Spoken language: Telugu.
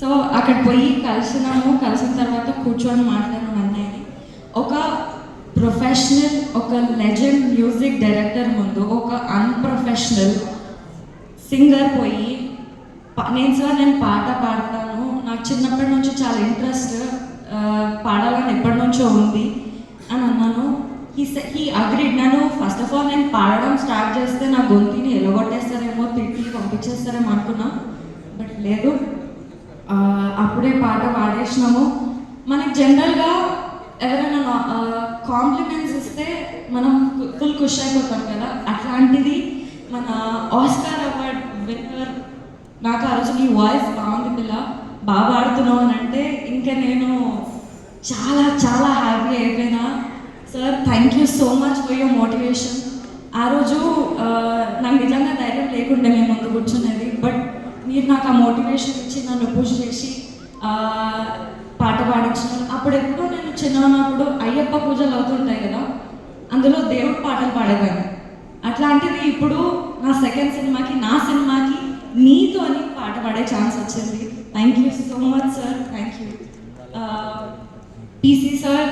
సో అక్కడ పోయి కలిసినాము కలిసిన తర్వాత కూర్చొని మాట్లాడినాం అన్నయ్యని ఒక ప్రొఫెషనల్ ఒక లెజెండ్ మ్యూజిక్ డైరెక్టర్ ముందు ఒక అన్ప్రొఫెషనల్ సింగర్ పోయి నేను సార్ నేను పాట పాడతాను. నాకు చిన్నప్పటి నుంచి చాలా ఇంట్రెస్ట్ పాడాలని ఎప్పటి నుంచో ఉంది అని అన్నాను. ఈ ఈ అగ్రీడ్ నన్ను ఫస్ట్ ఆఫ్ ఆల్ నేను పాడడం స్టార్ట్ చేస్తే నా గొంతుని ఎలగొట్టేస్తారేమో తిట్టి పంపించేస్తారేమో అనుకున్నా. బట్ లేదు అప్పుడే పాట పాడేసినాము. మనకి జనరల్గా ఎవరైనా కాంప్లిమెంట్స్ ఇస్తే మనం ఫుల్ ఖుషి అయిపోతాం కదా. అట్లాంటిది మన ఆస్కార్ అవార్డ్ విన్నర్ నాకు ఆ రోజు నీ వాయిస్ బాగుంది పిల్ల. బాగా పాడుతున్నావు అని అంటే ఇంకా నేను చాలా చాలా హ్యాపీ అయిపోయినా. Sir thank you so much for your motivation ఆ రోజు నాకు నిజంగా ధైర్యం లేకుండా మేము ముందు కూర్చునేది బట్ మీరు నాకు ఆ మోటివేషన్ ఇచ్చి నన్ను పుష్ చేసి పాట పాడించడం అప్పుడు ఎప్పుడో నేను చిన్నప్పుడు అయ్యప్ప పూజలు అవుతుంటాయి కదా అందులో దేవుడు పాటలు పాడేదాన్ని అట్లాంటిది ఇప్పుడు నా సెకండ్ సినిమాకి నా సినిమాకి నీతో అని పాట పాడే ఛాన్స్ వచ్చింది. Thank you so much sir thank you PC sir